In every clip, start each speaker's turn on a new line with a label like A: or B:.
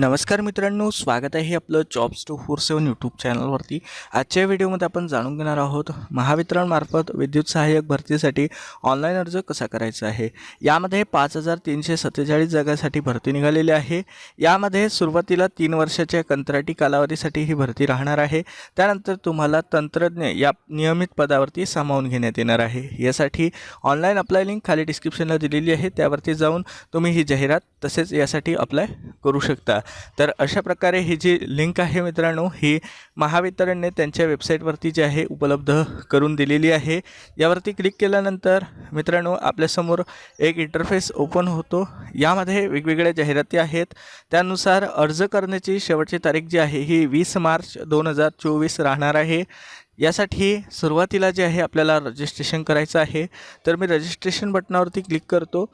A: नमस्कार मित्रांनो स्वागत आहे आपलं jobs two four seven YouTube चॅनलवरती आजच्या व्हिडिओमध्ये आपण जाणून घेणार आहोत महावितरणमार्फत विद्युत सहाय्यक भरतीसाठी ऑनलाईन अर्ज कसा करायचा आहे? यामध्ये पाच हजार तीनशे सत्तेचाळीस जागासाठी भरती निघालेली आहे. यामध्ये सुरुवातीला तीन वर्षाच्या कंत्राटी कालावधीसाठी ही भरती राहणार आहे. त्यानंतर तुम्हाला तंत्रज्ञ या नियमित पदावरती सामावून घेण्यात येणार आहे. यासाठी ऑनलाईन अप्लाय लिंक खाली डिस्क्रिप्शनला दिलेली आहे. त्यावरती जाऊन तुम्ही ही जाहिरात तसेच यासाठी अप्लाय करू शकता. तर अशा प्रकारे ही जी लिंक आहे मित्रांनो ही महावितरणने त्यांच्या वेबसाईटवरती जी आहे उपलब्ध करून दिलेली आहे. यावरती क्लिक केल्यानंतर मित्रांनो आपल्यासमोर एक इंटरफेस ओपन होतो. यामध्ये वेगवेगळ्या जाहिराती आहेत. त्यानुसार अर्ज करण्याची शेवटची तारीख जी आहे ही वीस मार्च दोन हजार चोवीस राहणार आहे. यासाठी सुरुवातीला जे आहे आपल्याला रजिस्ट्रेशन करायचं आहे. तर मी रजिस्ट्रेशन बटनावरती क्लिक करतो.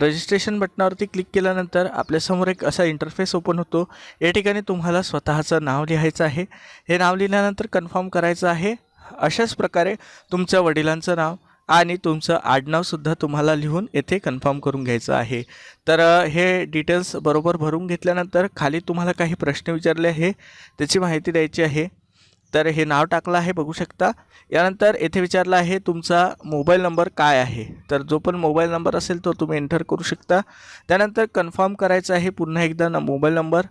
A: रजिस्ट्रेशन बटनावरती क्लिक केल्यानंतर आपल्यासमोर एक असा इंटरफेस ओपन होतो. या ठिकाणी तुम्हाला स्वतःचं नाव लिहायचं आहे. हे नाव लिहिल्यानंतर कन्फर्म करायचं आहे. अशाच प्रकारे तुमच्या वडिलांचं नाव आणि तुमचं आडनावसुद्धा तुम्हाला लिहून येथे कन्फर्म करून घ्यायचं आहे. तर हे डिटेल्स बरोबर भरून घेतल्यानंतर खाली तुम्हाला काही प्रश्न विचारले आहे. त्याची माहिती द्यायची आहे. तर हे नाव टाकलं आहे बघू शकता. यानंतर येथे विचारलं आहे तुमचा मोबाईल नंबर काय आहे? तर जो पण मोबाईल नंबर असेल तो तुम्ही एंटर करू शकता. त्यानंतर कन्फर्म करायचं आहे पुन्हा एकदा न मोबाईल नंबर.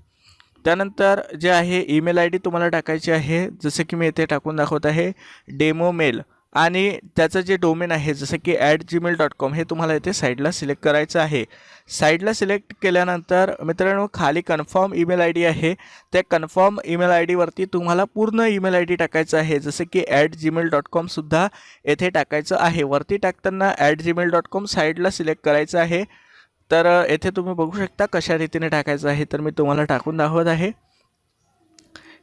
A: त्यानंतर जे आहे ईमेल आय डी तुम्हाला टाकायची आहे. जसं की मी येथे टाकून दाखवत आहे डेमो मेल. आणि त्याचं जे डोमेन आहे जसं की ॲट जीमेल डॉट कॉम हे तुम्हाला इथे साईडला सिलेक्ट करायचं आहे. साईडला सिलेक्ट केल्यानंतर मित्रांनो खाली कन्फर्म ईमेल आय डी आहे. त्या कन्फर्म ईमेल आय डीवरती तुम्हाला पूर्ण ईमेल आय डी टाकायचं आहे. जसं की ॲट जीमेल डॉट कॉमसुद्धा येथे टाकायचं आहे. वरती टाकताना ॲट जीमेल डॉट कॉम साईडला सिलेक्ट करायचं आहे. तर येथे तुम्ही बघू शकता कशा रीतीने टाकायचं आहे. तर मी तुम्हाला टाकून दाखवत आहे.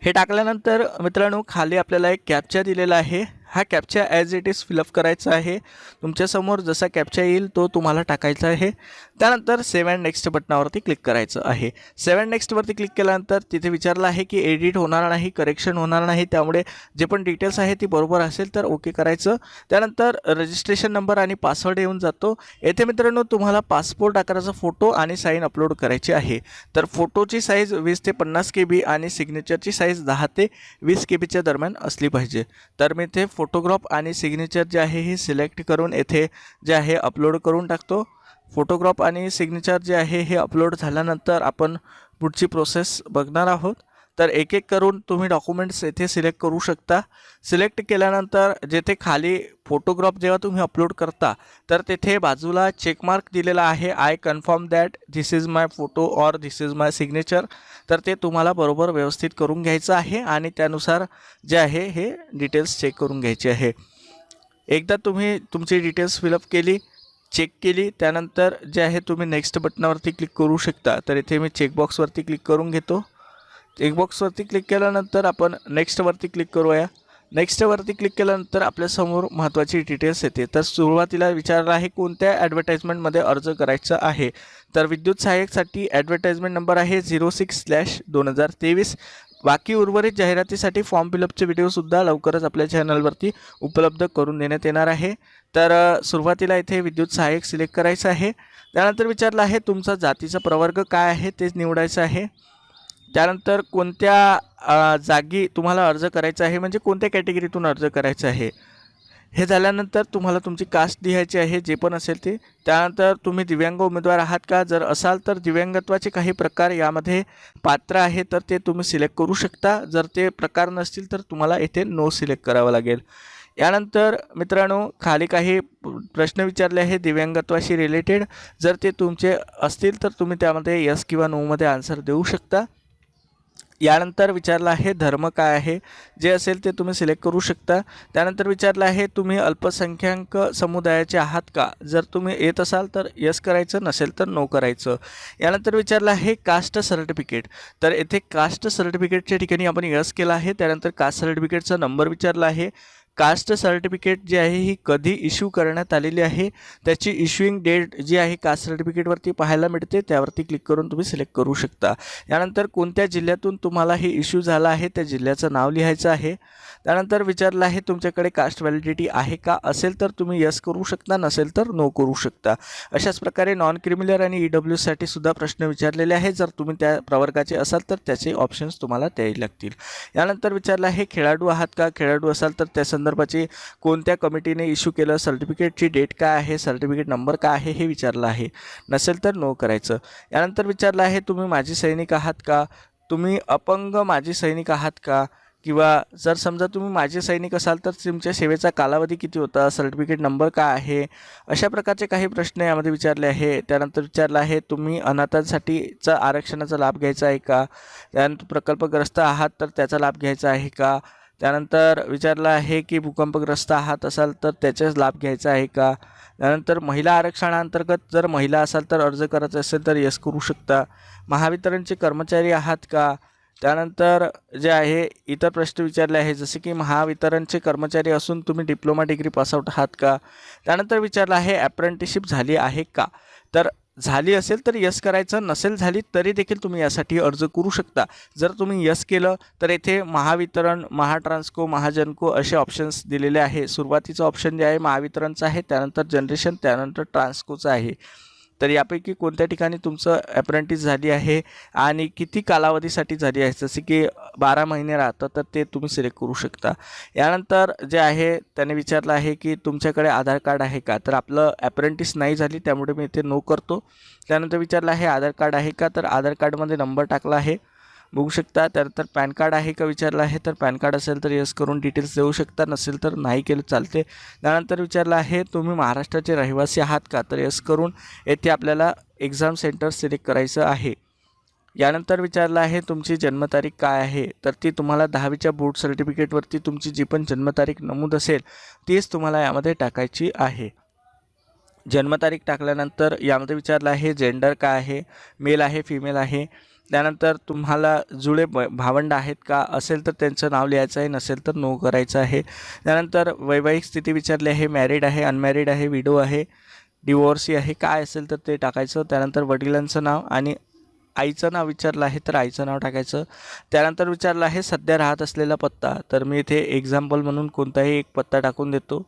A: हे टाकल्यानंतर मित्रांनो खाली आपल्याला एक कॅप्चा दिलेला आहे. हा captcha as it is fill up करायचा आहे. तुमच्यासमोर जसा कॅपचा येईल तो तुम्हाला टाकायचा आहे. त्यानंतर सेव्ह अँड नेक्स्ट बटनावरती क्लिक करायचं आहे. सेव्ह अँड नेक्स्टवरती क्लिक केल्यानंतर तिथे विचारलं आहे की एडिट होणार नाही करेक्शन होणार नाही. त्यामुळे जे पण डिटेल्स आहे ती बरोबर असेल तर ओके करायचं. त्यानंतर रजिस्ट्रेशन नंबर आणि पासवर्ड येऊन जातो. येथे मित्रांनो तुम्हाला पासपोर्ट आकाराचा फोटो आणि साईन अपलोड करायची आहे. तर फोटोची साईज वीस ते पन्नास के बी आणि सिग्नेचरची साईज दहा ते वीस के बीच्या दरम्यान असली पाहिजे. तर मी ते फोटोग्राफ आणि सिग्नेचर जे आहे हे सिलेक्ट करून येथे जे आहे अपलोड करून टाकतो. फोटोग्राफ आणि सिग्नेचर जे आहे हे अपलोड झाल्यानंतर आपण पुढची प्रोसेस बघणार आहोत. तर एक एक करून तुम्ही डॉक्युमेंट्स येथे सिलेक्ट करू शकता. सिलेक्ट केल्यानंतर जेथे खाली फोटोग्राफ जेव्हा तुम्ही अपलोड करता तर तेथे बाजूला चेकमार्क दिलेला आहे. I confirm that this is my photo or this is my signature तर ते तुम्हाला बरोबर व्यवस्थित करून घ्यायचं आहे आणि त्यानुसार जे आहे हे डिटेल्स चेक करून घ्यायचे आहे. एकदा तुम्ही तुमची डिटेल्स फिलअप केली चेक केली त्यानंतर जे आहे तुम्ही नेक्स्ट बटनावरती क्लिक करू शकता. तर इथे मी चेकबॉक्सवरती क्लिक करून घेतो. चेकबॉक्सवरती क्लिक केल्यानंतर आपण नेक्स्टवरती क्लिक करूया. नेक्स्टवरती क्लिक केल्यानंतर आपल्यासमोर महत्त्वाची डिटेल्स येते. तर सुरुवातीला विचारलं आहे कोणत्या ॲडव्हर्टाईजमेंटमध्ये अर्ज करायचा आहे? तर विद्युत सहाय्यकसाठी ॲडव्हर्टाईजमेंट नंबर आहे झिरो सिक्स स्लॅश दोन हजार तेवीस. बाकी उर्वरित जाहिरातीसाठी फॉर्म फिलअपचे व्हिडिओसुद्धा लवकरच आपल्या चॅनलवरती उपलब्ध करून देण्यात येणार आहे. तर सुरुवातीला इथे विद्युत सहाय्यक सिलेक्ट करायचं आहे. त्यानंतर विचारलं आहे तुमचा जातीचा प्रवर्ग काय आहे? तेच निवडायचं आहे. त्यानंतर कोणत्या जागी तुम्हाला अर्ज करायचा आहे? म्हणजे कोणत्या कॅटेगरीतून अर्ज करायचा आहे? हे झाल्यानंतर तुम्हाला तुमची कास्ट लिहायची आहे जे पण असेल ते. त्यानंतर तुम्ही दिव्यांग उमेदवार आहात का? जर असाल तर दिव्यांगत्वाचे काही प्रकार यामध्ये पात्र आहे तर ते तुम्ही सिलेक्ट करू शकता. जर ते प्रकार नसतील तर तुम्हाला येथे नो सिलेक्ट करावं लागेल. यानंतर मित्रांनो खाली काही प्रश्न विचारले आहे दिव्यांगत्वाशी रिलेटेड जर ते तुमचे असतील तर तुम्ही त्यामध्ये यस किंवा नोमध्ये आन्सर देऊ शकता. यानंतर विचारलं आहे धर्म काय आहे? जे असेल ते तुम्ही सिलेक्ट करू शकता. त्यानंतर विचारलं आहे तुम्ही अल्पसंख्याक समुदायाचे आहात का? जर तुम्ही येत असाल तर यस करायचं नसेल तर नो करायचं. यानंतर विचारलं आहे कास्ट सर्टिफिकेट तर येथे कास्ट सर्टिफिकेटच्या ठिकाणी आपण यस केलं आहे. त्यानंतर कास्ट सर्टिफिकेटचा नंबर विचारला आहे. कास्ट सर्टिफिकेट जी आहे ही कधी इश्यू करण्यात आलेली आहे त्याची इश्युईंग डेट जी आहे कास्ट सर्टिफिकेटवरती पाहायला मिळते त्यावरती क्लिक करून तुम्ही सिलेक्ट करू शकता. यानंतर कोणत्या जिल्ह्यातून तुम्हाला हे इश्यू झाला आहे त्या जिल्ह्याचं नाव लिहायचं आहे? त्यानंतर विचारलं आहे तुमच्याकडे कास्ट व्हॅलिडिटी आहे का? असेल तर तुम्ही यस करू शकता नसेल तर नो करू शकता. अशाच प्रकारे नॉन क्रिमिनल आणि ई डब्ल्यूसाठी सुद्धा प्रश्न विचारलेले आहे जर तुम्ही त्या प्रवर्गाचे असाल तर त्याचे ऑप्शन्स तुम्हाला द्यायला लागतील. यानंतर विचारलं आहे खेळाडू आहात का? खेळाडू असाल तर त्या संदर्भाची कोणत्या कमिटीने इश्यू केलं सर्टिफिकेटची डेट काय आहे सर्टिफिकेट नंबर काय आहे हे विचारलं आहे. नसेल तर नो करायचं. यानंतर विचारलं आहे तुम्ही माजी सैनिक आहात का? तुम्ही अपंग माजी सैनिक आहात का? किंवा जर समजा तुम्ही माजी सैनिक असाल तर तुमच्या सेवेचा कालावधी किती होता? सर्टिफिकेट नंबर काय आहे? अशा प्रकारचे काही प्रश्न यामध्ये विचारले आहे. त्यानंतर विचारलं आहे तुम्ही अनाथांसाठीचा आरक्षणाचा लाभ घ्यायचा आहे का? त्यानंतर प्रकल्पग्रस्त आहात तर त्याचा लाभ घ्यायचा आहे का? त्यानंतर विचारलं आहे की भूकंपग्रस्त आहात असाल तर त्याचाच लाभ घ्यायचा आहे का? त्यानंतर महिला आरक्षणाअंतर्गत जर महिला असाल तर अर्ज करायचा असेल तर यस करू शकता. महावितरणचे कर्मचारी आहात का? त्यानंतर जे आहे इतर प्रश्न विचारले आहे जसे की महावितरणचे कर्मचारी असून तुम्ही डिप्लोमा डिग्री पासआउट आहात का? त्यानंतर विचारलं आहे अप्रेंटिसशिप झाली आहे का? तर झाली असेल तर यस करायचं नसेल झाली तरी देखील तुम्ही यासाठी अर्ज करू शकता. जर तुम्ही यस केलं तर येथे महावितरण महाट्रान्सको महाजनको असे ऑप्शन्स दिलेले आहे. सुरुवातीचं ऑप्शन जे आहे महावितरणचं आहे त्यानंतर जनरेशन त्यानंतर ट्रान्सकोचं आहे. तर यापैकी कोणत्या ठिकाणी तुमचं अप्रेंटिस झाली आहे आणि किती कालावधीसाठी झाली आहे? जसे की बारा महिने राहतं तर ते तुम्ही सिलेक्ट करू शकता. यानंतर जे आहे त्याने विचारलं आहे की तुमच्याकडे आधार कार्ड आहे का? तर आपलं अप्रेंटिस नाही झाली त्यामुळे मी इथे नो करतो. त्यानंतर विचारलं आहे आधार कार्ड आहे का? तर आधार कार्डमध्ये नंबर टाकला आहे. बघू शकता. त्यानंतर पॅन कार्ड आहे का विचारलं आहे? तर पॅन कार्ड असेल तर यस करून डिटेल्स देऊ शकता. नसेल तर नाही केलं चालते त्यानंतर विचारलं आहे तुम्ही महाराष्ट्राचे रहिवासी आहात का? तर यस करून येथे आपल्याला एक्झाम सेंटर सिलेक्ट करायचं आहे. यानंतर विचारलं आहे तुमची जन्मतारीख काय आहे? तर ती तुम्हाला दहावीच्या बोर्ड सर्टिफिकेटवरती तुमची जी पण जन्मतारीख नमूद असेल तीच तुम्हाला यामध्ये टाकायची आहे. जन्मतारीख टाकल्यानंतर यामध्ये विचारलं आहे जेंडर काय आहे? मेल आहे फिमेल आहे? त्यानंतर तुम्हाला जुळे ब भावंड आहेत का? असेल तर त्यांचं नाव लिहायचं आहे नसेल तर नो करायचं आहे. त्यानंतर वैवाहिक स्थिती विचारली आहे मॅरिड आहे अनमॅरिड आहे विडो आहे डिवोर्सी आहे काय असेल तर ते टाकायचं. त्यानंतर वडिलांचं नाव आणि आईचं नाव विचारलं आहे तर आईचं नाव टाकायचं. त्यानंतर विचारलं आहे सध्या राहत असलेला पत्ता. तर मी इथे एक्झाम्पल म्हणून कोणताही एक पत्ता टाकून देतो.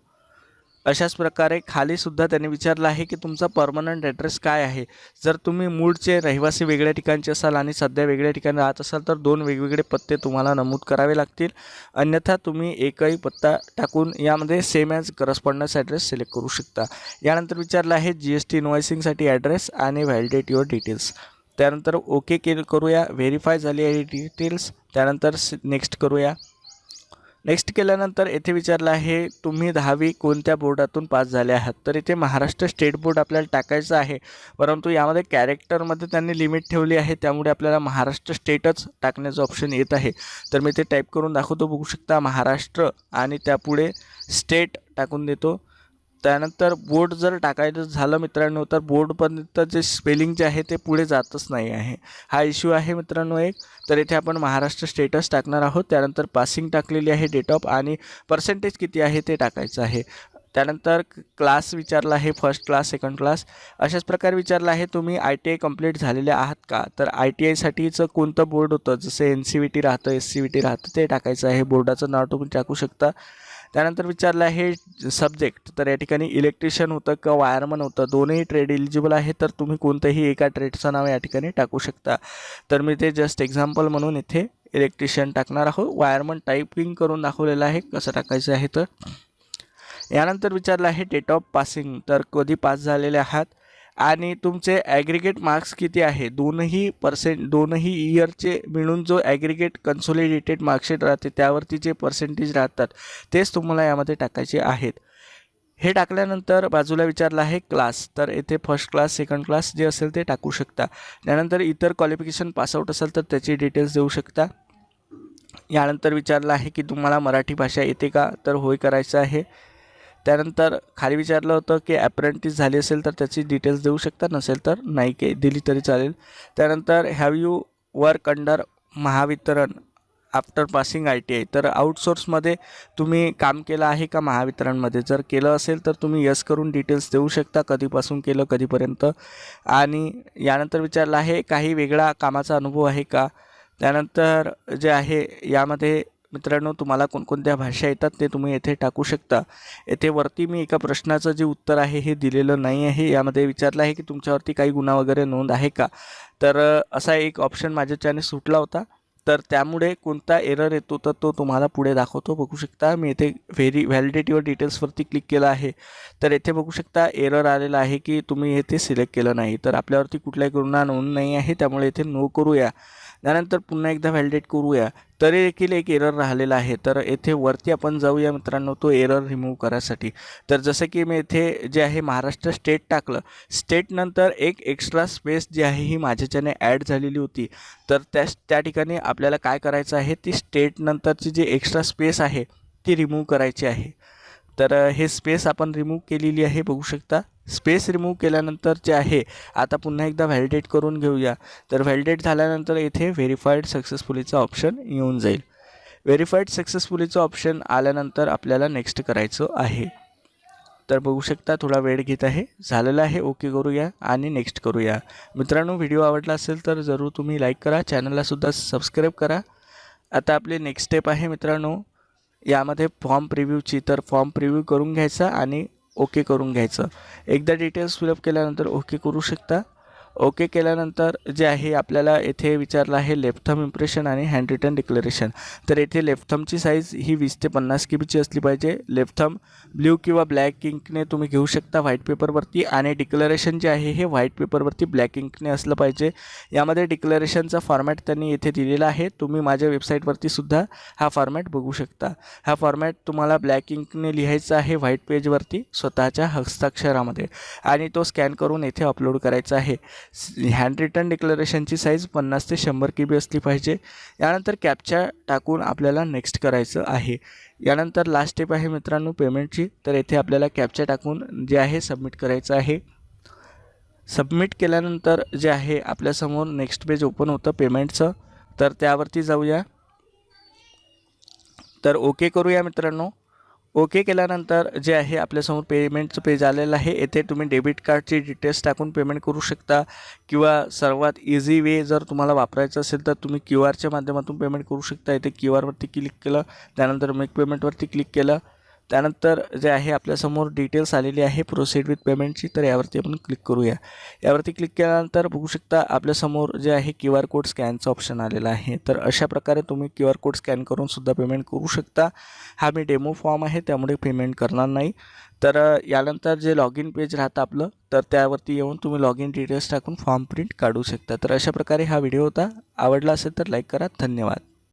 A: अशाच प्रकारे खालीसुद्धा त्यांनी विचारलं आहे की तुमचा परमनंट ॲड्रेस काय आहे? जर तुम्ही मूळचे रहिवासी वेगळ्या ठिकाणचे असाल आणि सध्या वेगळ्या ठिकाणी राहत असाल तर दोन वेगवेगळे पत्ते तुम्हाला नमूद करावे लागतील. अन्यथा तुम्ही एकही पत्ता टाकून यामध्ये same as correspondence address select करू शकता. यानंतर विचारलं आहे जी एस टी इन्व्हॉइसिंगसाठी ॲड्रेस आणि व्हॅलिडेट युअर डिटेल्स त्यानंतर ओके के करूया व्हेरीफाय झाली आहे डिटेल्स त्यानंतर नेक्स्ट करूया. नेक्स्ट केल्यानंतर येथे विचारलं आहे तुम्ही दहावी कोणत्या बोर्डातून पास झाले आहात? तर इथे महाराष्ट्र स्टेट बोर्ड आपल्याला टाकायचं आहे. परंतु यामध्ये कॅरेक्टरमध्ये त्यांनी लिमिट ठेवली आहे त्यामुळे आपल्याला महाराष्ट्र स्टेटच टाकण्याचं ऑप्शन येत आहे. तर मी ते टाईप करून दाखवतो. बघू शकता महाराष्ट्र आणि त्यापुढे स्टेट टाकून देतो. त्यानंतर बोर्ड जर टाकायचं झालं मित्रांनो तर बोर्डपर्यंत जे स्पेलिंग जे आहे ते पुढे जातच नाही आहे. हा इश्यू आहे मित्रांनो एक. तर इथे आपण महाराष्ट्र स्टेटस टाकणार आहोत. त्यानंतर पासिंग टाकलेली आहे डेट ऑफ आणि पर्सेंटेज किती आहे ते टाकायचं आहे. त्यानंतर क्लास विचारला आहे फर्स्ट क्लास सेकंड क्लास अशाच प्रकारे विचारला आहे तुम्ही आय टी आय कंप्लीट झालेले आहात का? तर आय टी आयसाठीचं कोणतं बोर्ड होतं? जसं एन सी व्ही टी राहतं एस सी व्ही टी राहतं ते टाकायचं आहे. बोर्डाचं नाव तुम्ही टाकू शकता. त्यानंतर विचारलं आहे सब्जेक्ट तर या ठिकाणी इलेक्ट्रिशियन होतं किंवा वायरमन होतं दोन्ही ट्रेड इलिजिबल आहे तर तुम्ही कोणतंही एका ट्रेडचं नाव या ठिकाणी टाकू शकता. तर मी ते जस्ट एक्झाम्पल म्हणून इथे इलेक्ट्रिशियन टाकणार आहोत. वायरमन टायपिंग करून दाखवलेलं आहे. कसं टाकायचं आहे तर? यानंतर विचारलं आहे डेट ऑफ पासिंग तर कधी पास झालेले आहात? आणि तुमचे ॲग्रिगेट मार्क्स किती आहे? दोनही पर्सेंट दोनही इयरचे मिळून जो ॲग्रिगेट कन्सोलिडेटेड मार्कशीट राहते त्यावरती जे पर्सेंटेज राहतात तेच तुम्हाला यामध्ये टाकायचे आहेत. हे टाकल्यानंतर बाजूला विचारलं आहे क्लास तर येथे फर्स्ट क्लास सेकंड क्लास जे असेल ते टाकू शकता. त्यानंतर इतर क्वालिफिकेशन पासआउट असेल तर त्याची डिटेल्स देऊ शकता. यानंतर विचारलं आहे की तुम्हाला मराठी भाषा येते का? तर होय करायचं आहे. त्यानंतर खाली विचारलं होतं की ॲप्रेंटिस झाली असेल तर त्याची डिटेल्स देऊ शकता? नसेल तर नाही के दिली तरी चालेल. त्यानंतर have you work under Mahavitaran after passing I T I तर आउटसोर्समध्ये तुम्ही काम केलं आहे का महावितरणमध्ये? जर केलं असेल तर तुम्ही यस करून डिटेल्स देऊ शकता. कधीपासून केलं कधीपर्यंत? आणि यानंतर विचारलं आहे काही वेगळा कामाचा अनुभव आहे का? त्यानंतर जे आहे यामध्ये मित्रांनो तुम्हाला कोणकोणत्या भाषा येतात ते तुम्ही येथे टाकू शकता. येथे वरती मी एका प्रश्नाचं जे उत्तर आहे हे दिलेलं नाही आहे. यामध्ये विचारलं आहे की तुमच्यावरती काही गुन्हा वगैरे नोंद आहे का? तर असा एक ऑप्शन माझ्याच्याने सुटला होता. तर त्यामुळे कोणता एरर येतो तर तो तुम्हाला पुढे दाखवतो. बघू शकता मी इथे व्हेरी व्हॅलिडिटी व डिटेल्सवरती क्लिक केलं आहे. तर येथे बघू शकता एरर आलेला आहे की तुम्ही येथे सिलेक्ट केलं नाही. तर आपल्यावरती कुठलाही गुन्हा नोंद नाही आहे. त्यामुळे येथे नो करूया. त्यानंतर पुन्हा एकदा व्हॅलिडेट करूया. तरी देखील एक एरर राहिलेला आहे. तर येथे वरती आपण जाऊया मित्रांनो तो एरर रिमूव्ह करायसाठी. तर जसं की मी इथे जे आहे महाराष्ट्र स्टेट टाकलं. स्टेटनंतर एक एक्स्ट्रा स्पेस जी आहे ही माझ्याच्याने ॲड झालेली होती. तर त्या त्या ठिकाणी आपल्याला काय करायचं आहे ती स्टेटनंतरची जी एक्स्ट्रा स्पेस आहे ती रिमूव्ह करायची आहे. तर हे स्पेस आपण रिमूव्ह केलेली आहे बघू शकता. स्पेस रिमूव्ह केल्यानंतर जे आहे आता पुन्हा एकदा व्हॅलिडेट करून घेऊया. तर व्हॅलिडेट झाल्यानंतर येथे व्हेरीफाईड सक्सेसफुलीचं ऑप्शन येऊन जाईल. व्हेरीफाईड सक्सेसफुलीचं ऑप्शन आल्यानंतर आपल्याला नेक्स्ट करायचं आहे. तर बघू शकता थोडा वेळ घेत आहे. झालेला आहे ओके करूया आणि नेक्स्ट करूया. मित्रांनो व्हिडिओ आवडला असेल तर जरूर तुम्ही लाईक करा. चॅनललासुद्धा सबस्क्राईब करा. आता आपले नेक्स्ट स्टेप आहे मित्रांनो. यामध्ये फॉर्म प्रिव्ह्यूची तर फॉर्म प्रिव्ह्यू करून घ्यायचा आणि ओके करून घ्यायचं. एकदा डिटेल्स फिलअप केल्यानंतर ओके करू शकता. ओके केल्यानंतर जे आहे आपल्याला येथे विचारलं आहे लेफ्ट थम इम्प्रेशन आणि हँड रिटर्न डिक्लरेशन तर येथे लेफ्ट थमची साईज ही वीस ते पन्नास के बीची असली पाहिजे. लेफ्ट थम ब्ल्यू किंवा ब्लॅक इंकने तुम्ही घेऊ शकता व्हाईट पेपरवरती आणि डिक्लरेशन जे आहे हे व्हाईट पेपरवरती ब्लॅक इंकने असलं पाहिजे. यामध्ये डिक्लरेशनचा फॉर्मॅट त्यांनी येथे दिलेला आहे. तुम्ही माझ्या वेबसाईटवरती सुद्धा हा फॉर्मॅट बघू शकता. हा फॉर्मॅट तुम्हाला ब्लॅक इंकने लिहायचा आहे व्हाईट पेजवरती स्वतःच्या हस्ताक्षरामध्ये. आणि तो स्कॅन करून येथे अपलोड करायचा आहे. हँड रिटर्न डिक्लरेशनची साईज पन्नास ते शंभर के बी असली पाहिजे. यानंतर कॅपच्या टाकून आपल्याला नेक्स्ट करायचं आहे. यानंतर लास्ट स्टेप आहे मित्रांनो पेमेंटची तर येथे आपल्याला कॅपच्या टाकून जे आहे सबमिट करायचं आहे. सबमिट केल्यानंतर जे आहे आपल्यासमोर नेक्स्ट पेज ओपन होतं पेमेंटचं तर त्यावरती जाऊया. तर ओके करूया मित्रांनो. ओके केल्यानंतर जे आहे आपल्यासमोर पेमेंटचं पेज आलेलं आहे येथे तुम्ही डेबिट कार्डची डिटेल्स टाकून पेमेंट करू शकता. किंवा सर्वात इझी वे जर तुम्हाला वापरायचं असेल तर तुम्ही क्यू आरच्या माध्यमातून पेमेंट करू शकता. येथे क्यू आरवरती क्लिक केलं त्यानंतर मेक पेमेंटवरती क्लिक केलं. त्यानंतर जे आहे आपल्यासमोर डिटेल्स आलेली आहे. प्रोसीड विथ पेमेंटची तर यावरती आपण क्लिक करूया. यावरती क्लिक केल्यानंतर बघू शकता आपल्यासमोर जे आहे क्यू आर कोड स्कॅनचं ऑप्शन आलेलं आहे. तर अशा प्रकारे तुम्ही क्यू आर कोड स्कॅन करूनसुद्धा पेमेंट करू शकता. हा मी डेमो फॉर्म आहे त्यामुळे पेमेंट करणार नाही. तर यानंतर जे लॉग इन पेज राहतं आपलं तर त्यावरती येऊन तुम्ही लॉग इन डिटेल्स टाकून फॉर्म प्रिंट काढू शकता. तर अशा प्रकारे हा व्हिडिओ होता. आवडला असेल तर लाईक करा. धन्यवाद.